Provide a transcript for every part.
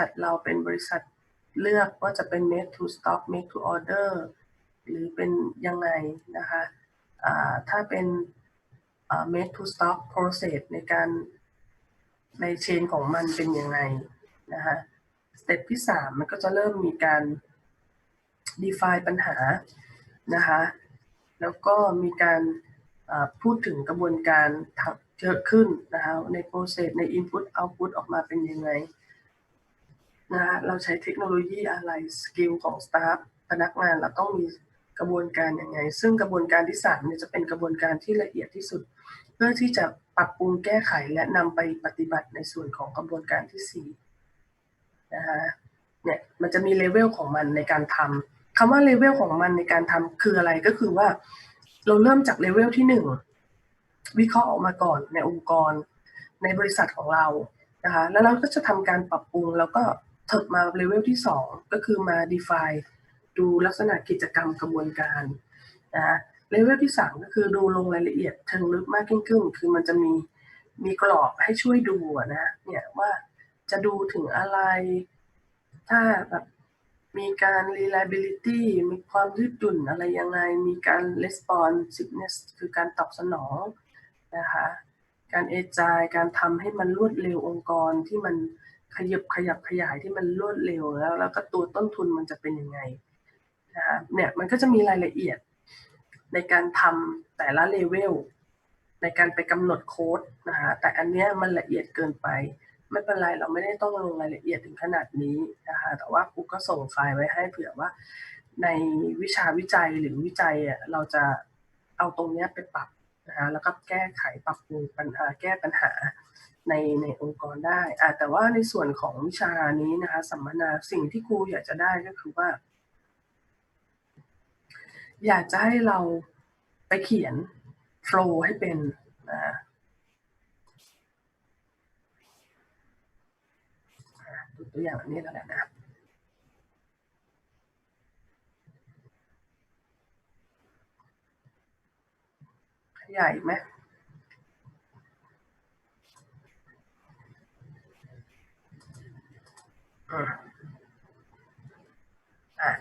ษัทเราเป็นบริษัทเลือกว่าจะเป็น make to stock make to order หรือเป็นยังไงนะคะอ่าถ้าเป็น make to stock process ในการในเชนของมันเป็นยังไงนะคะสเต็ปที่สามมันก็จะเริ่มมีการ define ปัญหานะคะแล้วก็มีการพูดถึงกระบวนการทำเยอะขึ้นนะคะใน process ใน input output ออกมาเป็นยังไง นะคะเราใช้เทคโนโลยีอะไรสกิลของ staff พนักงานเราต้องมีกระบวนการยังไง ซึ่งกระบวนการที่สามเนี่ยจะเป็นกระบวนการที่ละเอียดที่สุด เพื่อที่จะปรับปรุงแก้ไขและนำไปปฏิบัติในส่วนของกระบวนการที่สี่นะคะเนี่ยมันจะมีเลเวลของมันในการทำคำว่าเลเวลของมันในการทำคืออะไรก็คือว่า เราเริ่มจากเลเวลที่หนึ่งวิเคราะห์ออกมาก่อนในองค์กร ในบริษัทของเรานะคะแล้วเราก็จะทำการปรับปรุงแล้วก็ เถิดมาเลเวลที่สองก็คือมา define ดูลักษณะกิจกรรมกระบวนการนะเลเวลที่สามก็คือดูลงรายละเอียดเชิงลึกมากยิ่งขึ้น คือมันจะมีมีกรอบให้ช่วยดูนะเนี่ยว่าจะดูถึงอะไร ถ้าแบบมีการ reliability มีความยืดหยุ่นอะไรยังไง มีการ responsiveness คือการตอบสนองนะคะ การเอจายการทำให้มันรวดเร็วองค์กรที่มัน ขยับขยับขยายที่มันรวดเร็วแล้ว แล้วก็ตัวต้นทุนมันจะเป็นยังไงนะคะเนี่ยมันก็จะมีรายละเอียดในการทำแต่ละเลเวลในการไปกำหนดโค้ดนะคะแต่อันเนี้ยมันละเอียดเกินไป ไม่เป็นไรเราไม่ได้ต้องลงรายละเอียดถึงขนาดนี้นะคะแต่ว่าครูก็ส่งไฟล์ไว้ให้เผื่อว่า ในวิชาวิจัยหรือวิจัยอะเราจะเอาตรงเนี้ยไปปรับนะคะแล้วก็แก้ไขปรับปรุงปัญหาแก้ปัญหา ในในองค์กรได้อ่แต่ว่าในส่วนของวิชานี้นะคะสัมมนาสิ่งที่ครูอยากจะได้ก็คือว่า อยากจะให้เราไปเขียนโฟล์ให้เป็นนะตัวอย่างนนี้แล้วนนะขยายไหม อืมอะ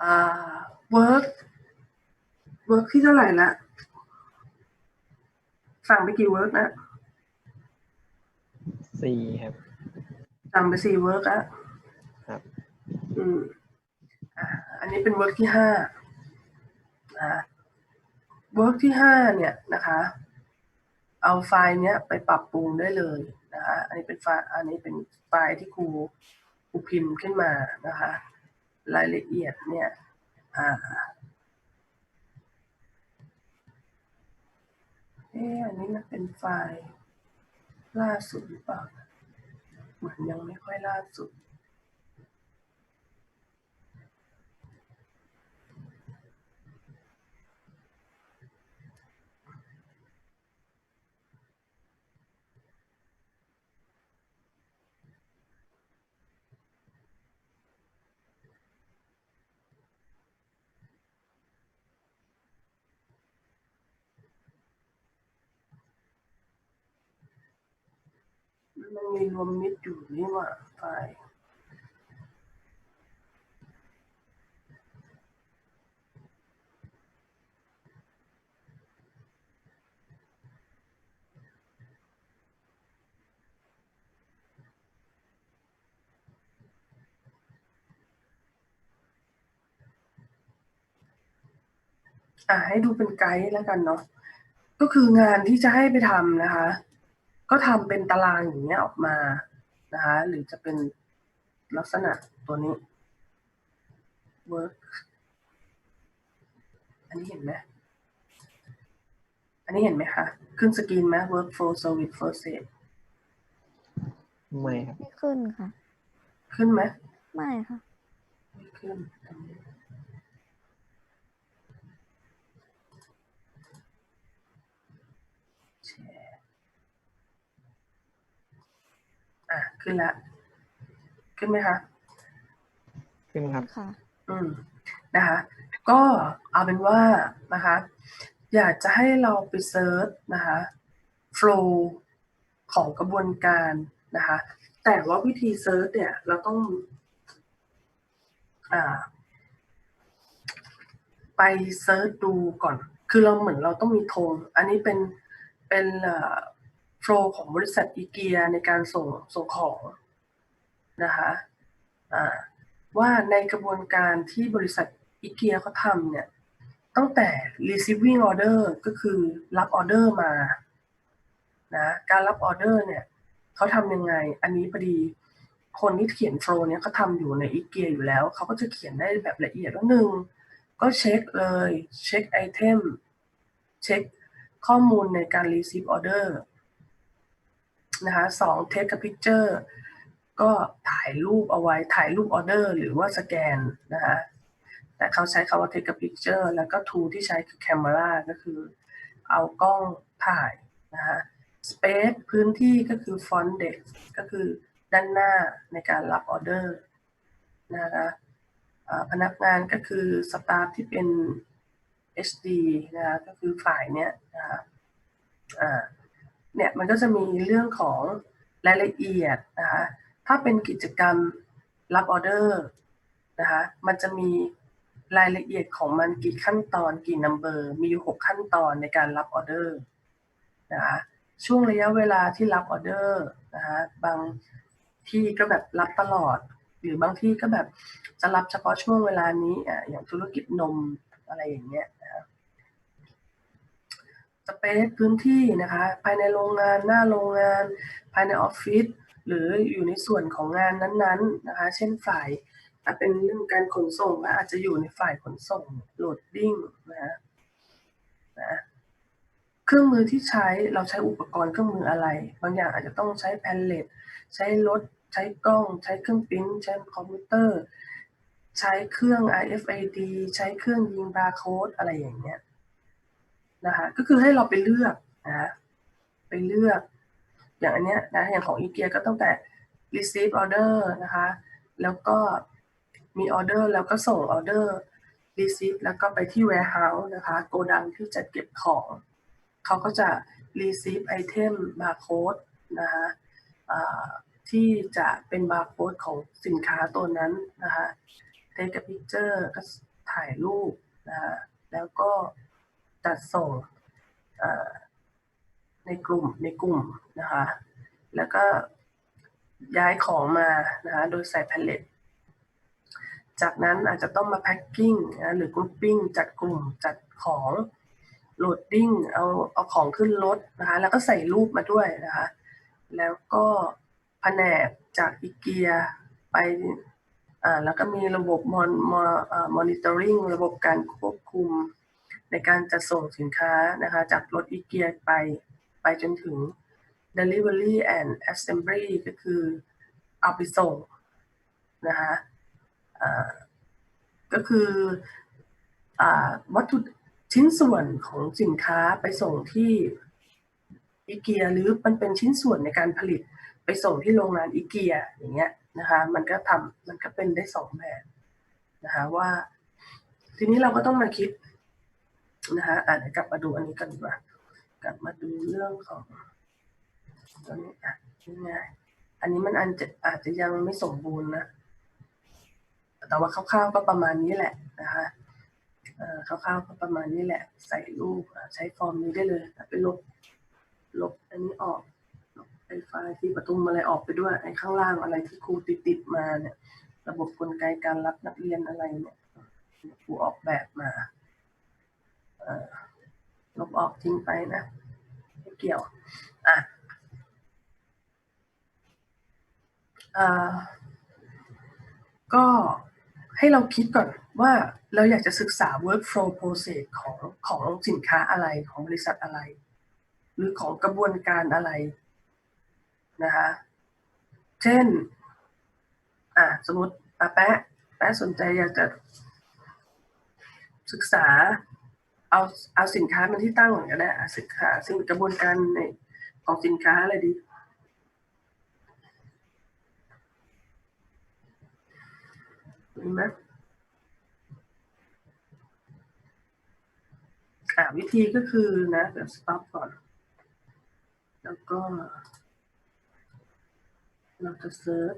อ่า work work ที่เท่าไหร่ละสั่งไปกี่ work นะสี่ครับ สั่งไปสี่ work อะครับ อืมอ่าอันนี้เป็น work ที่ห้าอ่า work ที่ห้าเนี่ยนะคะ เอาไฟล์เนี้ยไปปรับปรุงได้เลยนะคะอันนี้เป็นไฟล์อันนี้เป็นไฟล์ที่ครูครูพิมพ์ขึ้นมานะคะ รายละเอียดเนี่ยอ่าเอ๊ะอันนี้มันเป็นไฟล์ล่าสุดหรือเปล่า เหมือนยังไม่ค่อยล่าสุด มันมีรวมมิตรอยู่นี่หว่าไฟล์อ่าให้ดูเป็นไกด์แล้วกันเนาะก็คืองานที่จะให้ไปทำนะคะ ก็ทำเป็นตารางอย่างเงี้ยออกมานะคะหรือจะเป็นลักษณะตัวนี้ work อันนี้เห็นไหมอันนี้เห็นไหมคะ ขึ้นสกรีนไหม workflow service first aid ไม่ครับไม่ขึ้นค่ะ ขึ้นไหมไม่ค่ะ ไม่ขึ้นอันนี้แชร์ อะขึ้นละขึ้นไหมคะขึ้นครับ ค่ะ อืมนะคะ ก็เอาเป็นว่านะคะ อยากจะให้เราไปเซิร์ชนะคะ flow ของกระบวนการนะคะ แต่ว่าวิธีเซิร์ชเนี่ย เราต้องอ่าไปเซิร์ชดูก่อน คือเราเหมือนเราต้องมีธง อันนี้เป็นเป็น โฟล์ของบริษัทอีเกียในการส่งส่งของนะคะอ่าว่าในกระบวนการที่บริษัทอีเกียเขาทำเนี่ยตั้งแต่ receiving order ก็คือรับออเดอร์มานะการรับออเดอร์เนี่ยเขาทำยังไง อันนี้พอดีคนที่เขียนโฟล์เนี่ยเขาทำอยู่ในอีเกียอยู่แล้ว เขาก็จะเขียนได้แบบละเอียดว่าหนึ่งก็เช็คเลย เช็คไอเทม เช็คข้อมูลในการ receive order นะคะสอง take a picture ก็ถ่ายรูปเอาไว้ถ่ายรูปออเดอร์หรือว่าสแกนนะคะแต่เขาใช้คำว่า take a picture แล้วก็ tool ที่ใช้คือ camera ก็คือเอากล้องถ่ายนะคะ space พื้นที่ก็คือ front desk ก็คือด้านหน้าในการรับออเดอร์นะคะพนักงานก็คือสตาฟที่เป็น HD นะคะก็คือฝ่ายเนี้ยนะคะอ่า เนี่ยมันก็จะมีเรื่องของรายละเอียดนะคะถ้าเป็นกิจกรรมรับออเดอร์นะคะมันจะมีรายละเอียดของมันกี่ขั้นตอนกี่นัมเบอร์มีอยู่หกขั้นตอนในการรับออเดอร์นะคะช่วงระยะเวลาที่รับออเดอร์นะคะบางที่ก็แบบรับตลอด หรือบางที่ก็แบบจะรับเฉพาะช่วงเวลานี้อะอย่างธุรกิจนมอะไรอย่างเงี้ยนะค สเปซพื้นที่นะคะ ภายในโรงงานหน้าโรงงาน ภายในออฟฟิศหรืออยู่ในส่วนของงานนั้นๆนะคะ เช่นฝ่ายถ้าเป็นเรื่องการขนส่งก็อาจจะอยู่ในฝ่ายขนส่งโหลดดิ้งนะนะเครื่องมือที่ใช้เราใช้อุปกรณ์เครื่องมืออะไร บางอย่างอาจจะต้องใช้แพนเลตใช้รถใช้กล้อง ใช้เครื่องปริ้นท์ใช้คอมพิวเตอร์ ใช้เครื่อง RFID ใช้เครื่องยิงบาร์โค้ดอะไรอย่างเงี้ย นะคะก็คือให้เราไปเลือกนะไปเลือก อย่างอันเนี้ยนะอย่างของอีเกียก็ตั้งแต่ receive order นะคะ แล้วก็มีออเดอร์แล้วก็ส่งออเดอร์ receive แล้วก็ไปที่ warehouse นะคะโกดังที่จัดเก็บของ เขาก็จะ receive item barcode นะคะที่จะเป็นบาร์โค้ดของสินค้าตัวนั้นนะคะ take a picture ก็ถ่ายรูปนะคะแล้วก็ จัดส่งในกลุ่มในกลุ่มนะคะ แล้วก็ย้ายของมานะคะโดยใส่แพลเลตจากนั้นอาจจะต้องมาแพ็คกิ้งนะหรือกรุ๊ปปิ้งจัดกลุ่มจัดของโหลดดิ้งเอาเอาของขึ้นรถนะคะแล้วก็ใส่รูปมาด้วยนะคะแล้วก็แผนกจากอีเกียไปอ่าแล้วก็มีระบบมอนมอนิเตอร์ริงระบบการควบคุม ในการจัดส่งสินค้านะคะจากรถอีเกียไปไปจนถึง delivery and assembly ก็คือเอาไปส่งนะคะก็คืออวัตถุชิ้นส่วนของสินค้าไปส่งที่อีเกียหรือมันเป็นชิ้นส่วนในการผลิตไปส่งที่โรงงานอีเกียอย่างเงี้ยนะคะมันก็ทำมันก็เป็นได้สองแบบนะคะว่า ทีนี้เราก็ต้องมาคิด นะคะอะเดี๋ยวกลับมาดูอันนี้กันดีกว่า กลับมาดูเรื่องของตัวนี้อะง่ายอันนี้มันอันจะอาจจะยังไม่สมบูรณ์นะ แต่ว่าคร่าวๆก็ประมาณนี้แหละนะคะเอ่อคร่าวๆก็ประมาณนี้แหละ ใส่รูปใช้ฟอร์มนี้ได้เลยไปลบลบอันนี้ออกลบไอไฟล์ที่ประตูอะไรออกไปด้วยไอ้ข้างล่างอะไรที่ครูติดติดๆมาเนี่ย ระบบกลไกการรับนักเรียนอะไรเนี่ยครูออกแบบมา ลบออกทิ้งไปนะไม่เกี่ยวอะก็ให้เราคิดก่อนว่าเราอยากจะศึกษา workflow process ของของสินค้าอะไรของบริษัทอะไร หรือของกระบวนการอะไรนะคะเช่นอ่าสมมติอาแปะแปะสนใจอยากจะศึกษา เอาเอาสินค้ามันที่ตั้งก่อนก็ได้อะศึกษาสิ่งกระบวนการในของสินค้าอะไรดี มีไหมอ่าวิธีก็คือนะเดี๋ยว stop ก่อน แล้วก็ เราจะเซิร์ช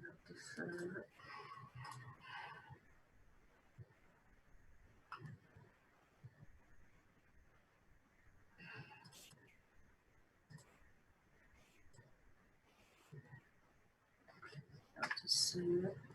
เราจะเซิร์ช Do?